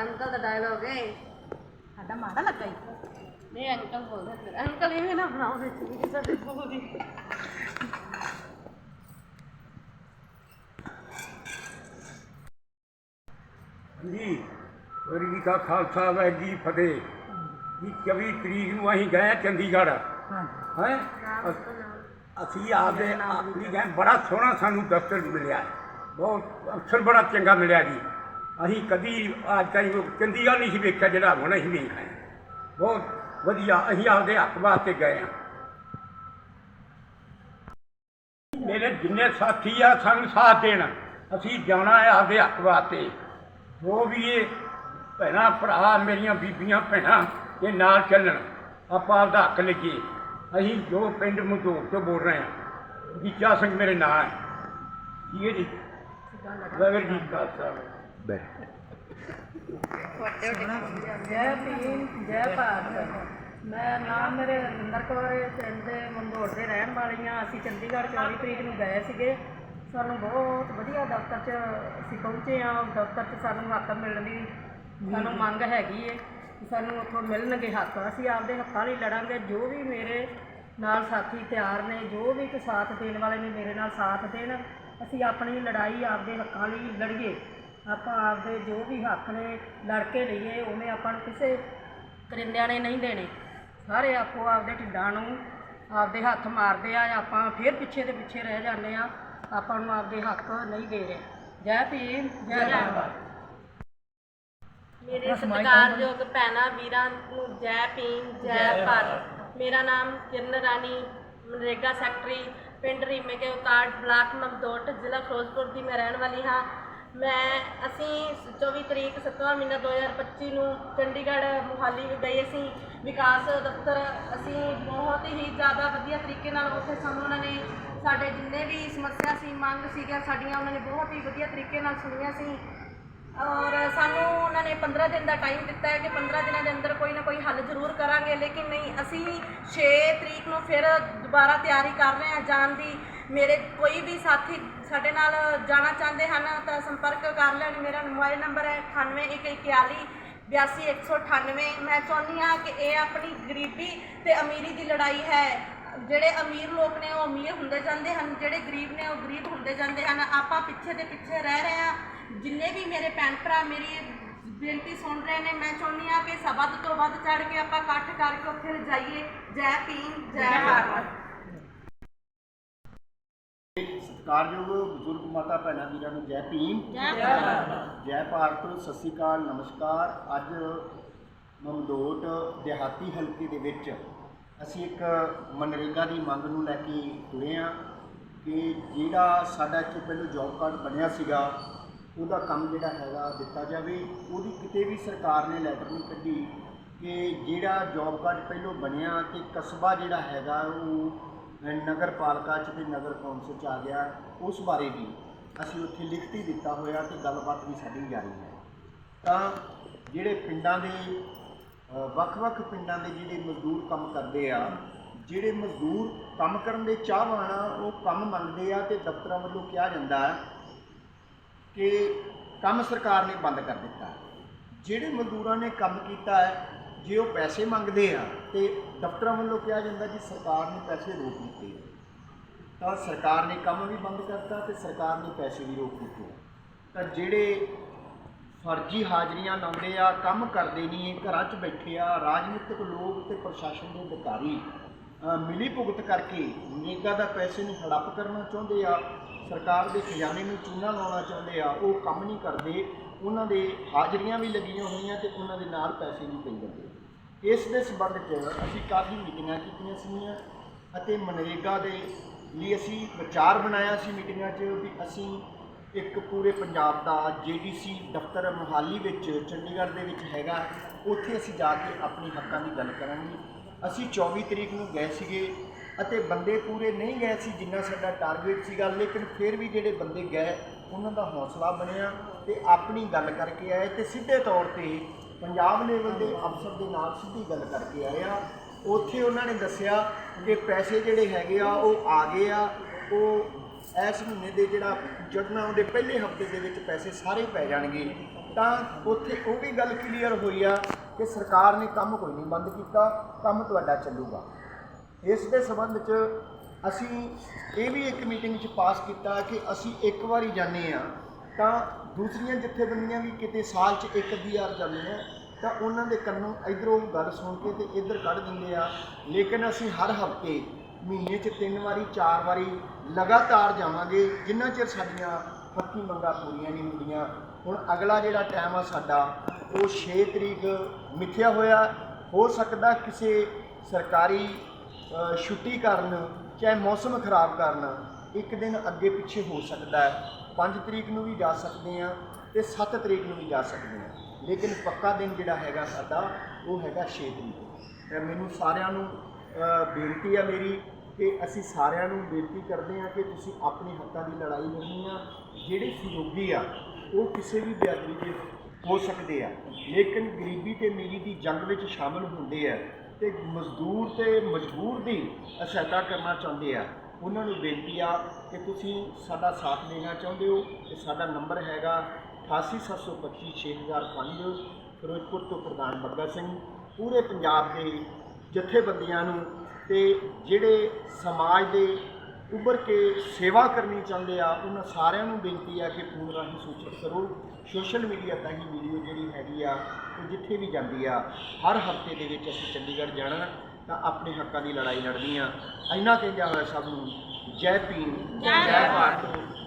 Uncle ਦਾ dialogue ਹੈ ਸਾਡਾ ਮਾੜਾ ਲੱਗਾ ਈ। ਨਹੀਂ ਅੰਕਲ ਬੋਲਦਾ ਫਿਰ ਅੰਕਲ ਇਹ ਨਾ ਬਣਾਓ ਵਿੱਚ ਵੀ ਸਾਡੇ ਬਹੂ ਦੀ। ਜੀ ਗੁਰੂ ਜੀ ਕਾ ਖਾਲਸਾ ਵਾਹਿਗੁਰੂ ਜੀ ਫਤਿਹ। ਜੀ 24 ਤਰੀਕ ਨੂੰ ਅਸੀਂ ਗਏ ਚੰਡੀਗੜ੍ਹ। ਹੈ? ਅਸੀਂ ਆਪਦੇ ਆਪਣੀ ਗਏ ਬੜਾ ਸੋਹਣਾ ਸਾਨੂੰ ਦਫ਼ਤਰ ਮਿਲਿਆ। ਬਹੁਤ ਅਫਸਰ ਬੜਾ ਚੰਗਾ ਮਿਲਿਆ ਜੀ। ਅਸੀਂ ਕਦੀ ਅੱਜ ਕੱਲ੍ਹ ਚੰਡੀਗੜ੍ਹ ਨਹੀਂ ਸੀ ਵੇਖਿਆ ਜਿਹੜਾ ਹੁਣ ਅਸੀਂ ਵੇਖ ਆਏ ਬਹੁਤ ਵਧੀਆ, ਅਸੀਂ ਆਪਦੇ ਹੱਕ ਵਾਸਤੇ ਗਏ ਹਾਂ। ਮੇਰੇ ਜਿੰਨੇ ਸਾਥੀ ਆ, ਸਾਨੂੰ ਸਾਥ ਦੇਣ, ਅਸੀਂ ਜਾਣਾ ਹੈ ਆਪਦੇ ਹੱਕ ਵਾਸਤੇ। ਜੋ ਵੀ ਇਹ ਭੈਣਾਂ, ਭਰਾ, ਮੇਰੀਆਂ ਬੀਬੀਆਂ, ਭੈਣਾਂ, ਇਹ ਨਾਲ ਚੱਲਣ, ਆਪਾਂ ਆਪਦਾ ਹੱਕ ਲਈਏ। ਅਸੀਂ ਜੋ ਪਿੰਡ ਮਧੂਰ ਤੋਂ ਬੋਲ ਰਹੇ ਹਾਂ ਜੀਚਾ ਸਿੰਘ ਮੇਰੇ ਨਾਂ ਹੈ। ਠੀਕ ਹੈ ਜੀ। ਵਾਹਿਗੁਰੂ ਜੀ ਕਾ ਖਾਲਸਾ ਜੈ ਭੀਮ ਜੈ ਭਾਰਤ ਮੈਂ ਨਾਮ ਮੇਰੇ ਰਵਿੰਦਰ ਕੌਰ ਹੈ, ਪਿੰਡ ਦੇ ਮੰਦੋੜ ਦੇ ਰਹਿਣ ਵਾਲੀ ਹਾਂ ਅਸੀਂ ਚੰਡੀਗੜ੍ਹ 24 ਤਰੀਕ ਨੂੰ ਗਏ ਸੀਗੇ ਸਾਨੂੰ ਬਹੁਤ ਵਧੀਆ ਦਫ਼ਤਰ 'ਚ ਅਸੀਂ ਪਹੁੰਚੇ ਹਾਂ ਉਸ ਦਫ਼ਤਰ 'ਚ ਸਾਨੂੰ ਹੱਕ ਮਿਲਣ ਦੀ ਸਾਨੂੰ ਮੰਗ ਹੈਗੀ ਏ ਕਿ ਸਾਨੂੰ ਉੱਥੋਂ ਮਿਲਣਗੇ ਹੱਕ। ਅਸੀਂ ਆਪਦੇ ਹੱਕਾਂ ਲਈ ਲੜਾਂਗੇ। ਜੋ ਵੀ ਮੇਰੇ ਨਾਲ ਸਾਥੀ ਤਿਆਰ ਨੇ ਜੋ ਵੀ ਕੋਈ ਸਾਥ ਦੇਣ ਵਾਲੇ ਨੇ ਮੇਰੇ ਨਾਲ ਸਾਥ ਦੇਣ ਅਸੀਂ ਆਪਣੀ ਲੜਾਈ ਆਪਦੇ ਹੱਕਾਂ ਲਈ ਲੜੀਏ। ਆਪਾਂ ਆਪਦੇ ਜੋ ਵੀ ਹੱਕ ਨੇ ਲੜ ਕੇ ਲਈਏ ਉਵੇਂ ਆਪਾਂ ਨੂੰ ਕਿਸੇ ਕਰਿੰਦਿਆਂ ਨੇ ਨਹੀਂ ਦੇਣੇ। ਸਾਰੇ ਆਪੋ ਆਪਦੇ ਢਿੱਡਾਂ ਨੂੰ ਆਪਦੇ ਹੱਥ ਮਾਰਦੇ ਆ ਆਪਾਂ ਫਿਰ ਪਿੱਛੇ ਦੇ ਪਿੱਛੇ ਰਹਿ ਜਾਂਦੇ ਆ। ਆਪਾਂ ਨੂੰ ਆਪਦੇ ਹੱਕ ਨਹੀਂ ਦੇ ਰਹੇ। ਜੈ ਭੀਮ ਜੈ ਭਾਰਤ। ਮੇਰੇ ਸਤਿਕਾਰਯੋਗ ਭੈਣਾਂ ਵੀਰਾਂ ਨੂੰ ਜੈ ਭੀਮ ਜੈ ਭਾਰਤ। ਮੇਰਾ ਨਾਮ ਕਿਰਨ ਰਾਣੀ ਮਨਰੇਗਾ ਸੈਕਟਰੀ ਪਿੰਡ ਰੀਮੇ ਕੇ ਉਤਾੜ ਬਲਾਕ ਮਮਦੋਟ ਜ਼ਿਲ੍ਹਾ ਫਿਰੋਜ਼ਪੁਰ ਦੀ ਮੈਂ ਰਹਿਣ ਵਾਲੀ ਹਾਂ। ਮੈਂ, ਅਸੀਂ 24 ਤਰੀਕ 7ਵਾਂ ਮਹੀਨਾ 2025 ਨੂੰ ਚੰਡੀਗੜ੍ਹ ਮੁਹਾਲੀ ਵਿੱਚ ਗਏ ਅਸੀਂ ਵਿਕਾਸ ਦਫ਼ਤਰ, ਅਸੀਂ ਬਹੁਤ ਹੀ ਜ਼ਿਆਦਾ ਵਧੀਆ ਤਰੀਕੇ ਨਾਲ ਉੱਥੇ ਸਾਨੂੰ ਉਹਨਾਂ ਨੇ ਸਾਡੇ ਜਿੰਨੇ ਵੀ ਸਮੱਸਿਆ ਸੀ, ਮੰਗ ਸੀਗਾ ਸਾਡੀਆਂ, ਉਹਨਾਂ ਨੇ ਬਹੁਤ ਹੀ ਵਧੀਆ ਤਰੀਕੇ ਨਾਲ ਸੁਣੀਆਂ ਸੀ। ਔਰ ਸਾਨੂੰ ਉਹਨਾਂ ਨੇ 15 ਦਿਨ ਦਾ ਟਾਈਮ ਦਿੱਤਾ ਹੈ ਕਿ 15 ਦਿਨਾਂ ਦੇ ਅੰਦਰ ਕੋਈ ਨਾ ਕੋਈ ਹੱਲ ਜ਼ਰੂਰ ਕਰਾਂਗੇ। ਲੇਕਿਨ ਨਹੀਂ, ਅਸੀਂ 6 ਤਰੀਕ ਨੂੰ ਫਿਰ ਦੁਬਾਰਾ ਤਿਆਰੀ ਕਰ ਰਹੇ ਹਾਂ ਜਾਣ ਦੀ। ਮੇਰੇ ਕੋਈ ਵੀ ਸਾਥੀ ਸਾਡੇ ਨਾਲ ਜਾਣਾ ਚਾਹੁੰਦੇ ਹਨ ਤਾਂ ਸੰਪਰਕ ਕਰ ਲੈਣ ਮੇਰਾ ਮੋਬਾਈਲ ਨੰਬਰ ਹੈ 98141 82198 ਮੈਂ ਚਾਹੁੰਦੀ ਹਾਂ ਕਿ ਇਹ ਆਪਣੀ ਗਰੀਬੀ ਤੇ ਅਮੀਰੀ ਦੀ ਲੜਾਈ ਹੈ। ਜਿਹੜੇ ਅਮੀਰ ਲੋਕ ਨੇ, ਉਹ ਅਮੀਰ ਹੁੰਦੇ ਜਾਂਦੇ ਹਨ। ਜਿਹੜੇ ਗਰੀਬ ਨੇ, ਉਹ ਗਰੀਬ ਹੁੰਦੇ ਜਾਂਦੇ ਹਨ। ਆਪਾਂ ਪਿੱਛੇ ਦੇ ਪਿੱਛੇ ਰਹਿ ਰਹੇ ਹਾਂ। ਜਿੰਨੇ ਵੀ ਮੇਰੇ ਭੈਣ ਭਰਾ ਮੇਰੀ ਬੇਨਤੀ ਸੁਣ ਰਹੇ ਨੇ, ਮੈਂ ਚਾਹੁੰਦੀ ਹਾਂ ਕਿ ਸਭ ਵੱਧ ਤੋਂ ਵੱਧ ਚੜ ਕੇ ਆਪਾਂ ਇਕੱਠ ਕਰਕੇ ਉੱਥੇ ਜਾਈਏ। ਜੈ ਭੀਮ, ਜੈ ਭਾਰਤ। ਸਤਿਕਾਰਯੋਗ ਬਜ਼ੁਰਗ ਮਾਤਾ ਭੈਣਾਂ ਵੀਰਾਂ ਨੂੰ ਜੈ ਭੀਮ। ਜੈ ਭਾਰਤ। ਜੈ ਭਾਰਤ ਸਤਿ ਸ਼੍ਰੀ ਅਕਾਲ ਨਮਸਕਾਰ। ਅੱਜ ਮਮਦੋਟ ਦਿਹਾਤੀ ਹਲਕੇ ਦੇ ਵਿੱਚ ਅਸੀਂ ਇੱਕ ਮਨਰੇਗਾ ਦੀ ਮੰਗ ਨੂੰ ਲੈ ਕੇ ਤੁਰੇ ਹਾਂ ਕਿ ਜਿਹੜਾ ਸਾਡਾ ਇੱਥੇ ਪਹਿਲਾਂ ਜੌਬ ਕਾਰਡ ਬਣਿਆ ਸੀਗਾ ਉਹਦਾ ਕੰਮ ਜਿਹੜਾ ਹੈਗਾ ਦਿੱਤਾ ਜਾਵੇ। ਉਹਦੀ ਕਿਤੇ ਵੀ ਸਰਕਾਰ ਨੇ ਲੈਟਰ ਨਹੀਂ ਕੱਢੀ ਕਿ ਜਿਹੜਾ ਜੌਬ ਕਾਰਡ ਪਹਿਲਾਂ ਬਣਿਆ ਤੇ ਕਸਬਾ ਜਿਹੜਾ ਹੈਗਾ ਉਹ ਨਗਰ ਪਾਲਿਕਾ ਚ ਤੇ ਨਗਰ ਕੌਂਸਲ ਚ ਆ ਗਿਆ ਉਸ ਬਾਰੇ ਵੀ ਅਸੀਂ ਉੱਥੇ ਲਿਖਤੀ ਦਿੱਤਾ ਹੋਇਆ ਤੇ ਗੱਲਬਾਤ ਵੀ ਸਾਡੀ ਜਾਰੀ ਹੈ। ਤਾਂ ਜਿਹੜੇ ਪਿੰਡਾਂ ਦੇ ਵੱਖ-ਵੱਖ ਪਿੰਡਾਂ ਦੇ ਜਿਹੜੇ ਮਜ਼ਦੂਰ ਕੰਮ ਕਰਦੇ ਆ, ਜਿਹੜੇ ਮਜ਼ਦੂਰ ਕੰਮ ਕਰਨ ਦੇ ਚਾਹਵਾਨ ਆ, ਉਹ ਕੰਮ ਮੰਗਦੇ ਆ ਤੇ ਦਫ਼ਤਰਾਂ ਵੱਲੋਂ ਕਿਹਾ ਜਾਂਦਾ ਕਿ ਕੰਮ ਸਰਕਾਰ ਨੇ ਬੰਦ ਕਰ ਦਿੱਤਾ। ਜਿਹੜੇ ਮਜ਼ਦੂਰਾਂ ਨੇ ਕੰਮ ਕੀਤਾ ਹੈ ਜੇ ਉਹ ਪੈਸੇ ਮੰਗਦੇ ਆ ਤੇ ਦਫ਼ਤਰਾਂ ਵੱਲੋਂ ਕਿਹਾ ਜਾਂਦਾ ਜੀ ਸਰਕਾਰ ਨੇ ਪੈਸੇ ਰੋਕ ਦਿੱਤੇ ਆ। ਤਾਂ ਸਰਕਾਰ ਨੇ ਕੰਮ ਵੀ ਬੰਦ ਕਰਤਾ ਤੇ ਸਰਕਾਰ ਨੇ ਪੈਸੇ ਵੀ ਰੋਕ ਦਿੱਤੇ ਤਾਂ ਜਿਹੜੇ ਫਰਜ਼ੀ ਹਾਜ਼ਰੀਆਂ ਲਾਉਂਦੇ ਆ, ਕੰਮ ਕਰਦੇ ਨਹੀਂ ਘਰਾਂ 'ਚ ਬੈਠੇ ਆ, ਰਾਜਨੀਤਿਕ ਲੋਕ ਤੇ ਪ੍ਰਸ਼ਾਸਨ ਦੇ ਅਧਿਕਾਰੀ ਮਿਲੀ ਭੁਗਤ ਕਰਕੇ ਨਰੇਗਾ ਦਾ ਪੈਸੇ ਨੂੰ ਹੜੱਪ ਕਰਨਾ ਚਾਹੁੰਦੇ ਆ, ਸਰਕਾਰ ਦੇ ਖਜ਼ਾਨੇ ਨੂੰ ਚੂਨਾ ਲਾਉਣਾ ਚਾਹੁੰਦੇ ਆ, ਉਹ ਕੰਮ ਨਹੀਂ ਕਰਦੇ ਉਹਨਾਂ ਦੇ ਹਾਜ਼ਰੀਆਂ ਵੀ ਲੱਗੀਆਂ ਹੋਈਆਂ ਤੇ ਉਹਨਾਂ ਦੇ ਨਾਲ ਪੈਸੇ ਵੀ ਪਈ ਜਾਂਦੇ। ਇਸ ਦੇ ਸੰਬੰਧ 'ਚ ਅਸੀਂ ਕਾਫੀ ਮੀਟਿੰਗਾਂ ਕੀਤੀਆਂ ਸੀਗੀਆਂ ਅਤੇ ਮਨਰੇਗਾ ਦੇ ਲਈ ਅਸੀਂ ਵਿਚਾਰ ਬਣਾਇਆ ਸੀ ਮੀਟਿੰਗਾਂ 'ਚ ਵੀ ਅਸੀਂ ਇੱਕ ਪੂਰੇ ਪੰਜਾਬ ਦਾ ਜੀਡੀਸੀ ਦਫ਼ਤਰ ਮੋਹਾਲੀ ਵਿੱਚ ਚੰਡੀਗੜ੍ਹ ਦੇ ਵਿੱਚ ਹੈਗਾ, ਉੱਥੇ ਅਸੀਂ ਜਾ ਕੇ ਆਪਣੀ ਹੱਕਾਂ ਦੀ ਗੱਲ ਕਰਾਂਗੇ। ਅਸੀਂ 24 ਤਰੀਕ ਨੂੰ ਗਏ ਸੀਗੇ ਅਤੇ ਬੰਦੇ ਪੂਰੇ ਨਹੀਂ ਗਏ ਸੀ ਜਿੰਨਾ ਸਾਡਾ ਟਾਰਗੇਟ ਸੀਗਾ, ਲੇਕਿਨ ਫਿਰ ਵੀ ਜਿਹੜੇ ਬੰਦੇ ਗਏ ਉਹਨਾਂ ਦਾ ਹੌਸਲਾ ਬਣਿਆ ਤੇ ਆਪਣੀ ਗੱਲ ਕਰਕੇ ਆਏ ਤੇ ਸਿੱਧੇ ਤੌਰ ਤੇ ਪੰਜਾਬ ਲੈਵਲ ਦੇ ਅਫਸਰ ਦੇ ਨਾਲ ਸਿੱਧੀ ਗੱਲ ਕਰਕੇ ਆਏ ਆ। ਉੱਥੇ ਉਹਨਾਂ ਨੇ ਦੱਸਿਆ ਕਿ ਪੈਸੇ ਜਿਹੜੇ ਹੈਗੇ ਆ, ਉਹ ਆ ਗਏ ਆ। ਉਹ ਇਸ ਮਹੀਨੇ ਦੇ ਜਿਹੜਾ ਜੜਨਾ, ਉਹਦੇ ਪਹਿਲੇ ਹਫ਼ਤੇ ਦੇ ਵਿੱਚ ਪੈਸੇ ਸਾਰੇ ਪੈ ਜਾਣਗੇ। ਤਾਂ ਉੱਥੇ ਉਹ ਵੀ ਗੱਲ ਕਲੀਅਰ ਹੋਈ ਆ ਕਿ ਸਰਕਾਰ ਨੇ ਕੰਮ ਕੋਈ ਨਹੀਂ ਬੰਦ ਕੀਤਾ, ਕੰਮ ਤੁਹਾਡਾ ਚੱਲੂਗਾ। ਇਸ ਦੇ ਸੰਬੰਧ 'ਚ ਅਸੀਂ ਇਹ ਵੀ ਇੱਕ ਮੀਟਿੰਗ 'ਚ ਪਾਸ ਕੀਤਾ ਕਿ ਅਸੀਂ ਇੱਕ ਵਾਰੀ ਜਾਂਦੇ ਆ ਤਾਂ ਦੂਸਰੀਆਂ ਜਥੇਬੰਦੀਆਂ ਵੀ ਕਿਤੇ ਸਾਲ 'ਚ ਇੱਕ ਅੱਧੀ ਵਾਰ ਜਾਂਦੀਆਂ ਤਾਂ ਉਹਨਾਂ ਦੇ ਕੰਨੋਂ ਇਧਰੋਂ ਗੱਲ ਸੁਣ ਕੇ ਤੇ ਇੱਧਰ ਕੱਢ ਦਿੰਦੇ ਆ। ਲੇਕਿਨ ਅਸੀਂ ਹਰ ਹਫ਼ਤੇ ਮਹੀਨੇ 'ਚ ਤਿੰਨ ਵਾਰੀ, ਚਾਰ ਵਾਰੀ ਲਗਾਤਾਰ ਜਾਵਾਂਗੇ, ਜਿੰਨਾ ਚਿਰ ਸਾਡੀਆਂ ਪੱਕੀ ਮੰਗਾਂ ਪੂਰੀਆਂ ਨਹੀਂ ਹੁੰਦੀਆਂ। ਹੁਣ ਅਗਲਾ ਜਿਹੜਾ ਟਾਈਮ ਆ ਸਾਡਾ, ਉਹ 6 ਤਰੀਕ ਮਿੱਥਿਆ ਹੋਇਆ, ਹੋ ਸਕਦਾ ਕਿਸੇ ਸਰਕਾਰੀ ਛੁੱਟੀ ਕਰਨ, ਚਾਹੇ ਮੌਸਮ ਖਰਾਬ ਕਾਰਨ, ਇੱਕ ਦਿਨ ਅੱਗੇ ਪਿੱਛੇ ਹੋ ਸਕਦਾ ਹੈ। 5 ਤਰੀਕ ਨੂੰ ਵੀ ਜਾ ਸਕਦੇ ਆ ਤੇ 7 ਤਰੀਕ ਨੂੰ ਵੀ ਜਾ ਸਕਦੇ ਆ ਲੇਕਿਨ ਪੱਕਾ ਦਿਨ ਜਿਹੜਾ ਹੈਗਾ ਸਾਡਾ, ਉਹ ਹੈਗਾ 6 ਤਰੀਕ ਤੇ ਮੈਨੂੰ ਸਾਰਿਆਂ ਨੂੰ ਬੇਨਤੀ ਆ ਮੇਰੀ ਕਿ ਅਸੀਂ ਸਾਰਿਆਂ ਨੂੰ ਬੇਨਤੀ ਕਰਦੇ ਆ ਕਿ ਤੁਸੀਂ ਆਪਣੇ ਹੱਕਾਂ ਦੀ ਲੜਾਈ ਲੜਨੀ ਆ। ਜਿਹੜੇ ਸਹਿਯੋਗੀ ਆ, ਉਹ ਕਿਸੇ ਵੀ ਬਿਆਦਰੀ ਦੇ ਹੋ ਸਕਦੇ ਆ। ਲੇਕਿਨ ਗਰੀਬੀ ਤੇ ਮੇਰੀ ਦੀ ਜੰਗ ਵਿੱਚ ਸ਼ਾਮਲ ਹੁੰਦੇ ਆ। ਤੇ ਮਜ਼ਦੂਰ ਤੇ ਮਜਬੂਰ ਦੀ ਸਹਾਇਤਾ ਕਰਨਾ ਚਾਹੁੰਦੇ ਆ। ਉਹਨਾਂ ਨੂੰ ਬੇਨਤੀ ਆ ਕਿ ਤੁਸੀਂ ਸਾਡਾ ਸਾਥ ਦੇਣਾ ਚਾਹੁੰਦੇ ਹੋ ਤੇ ਸਾਡਾ ਨੰਬਰ ਹੈਗਾ 8872 6005 ਫਿਰੋਜ਼ਪੁਰ ਤੋਂ ਪ੍ਰਧਾਨ ਬੱਗਾ ਸਿੰਘ, ਪੂਰੇ ਪੰਜਾਬ ਦੇ ਜਥੇਬੰਦੀਆਂ ਨੂੰ ਤੇ ਜਿਹੜੇ ਸਮਾਜ ਦੇ ਉੱਭਰ ਕੇ ਸੇਵਾ ਕਰਨੀ ਚਾਹੁੰਦੇ ਆ, ਉਹਨਾਂ ਸਾਰਿਆਂ ਨੂੰ ਬੇਨਤੀ ਆ ਕਿ ਫੋਨ ਰਾਹੀਂ ਸੂਚਿਤ ਕਰੋ। ਸੋਸ਼ਲ ਮੀਡੀਆ ਤਾਂ ਹੀ ਵੀਡੀਓ ਜਿਹੜੀ ਹੈਗੀ ਆ, ਉਹ ਜਿੱਥੇ ਵੀ ਜਾਂਦੀ ਆ, ਹਰ ਹਫ਼ਤੇ ਦੇ ਵਿੱਚ ਅਸੀਂ ਚੰਡੀਗੜ੍ਹ ਜਾਣਾ, ਤਾਂ ਆਪਣੇ ਹੱਕਾਂ ਦੀ ਲੜਾਈ ਲੜਨੀ ਆ। ਇੰਨਾ ਕਹਿੰਦਾ ਹੋਇਆ ਸਭ ਨੂੰ, ਜੈ ਭੀਮ, ਜੈ ਭਾਰਤ।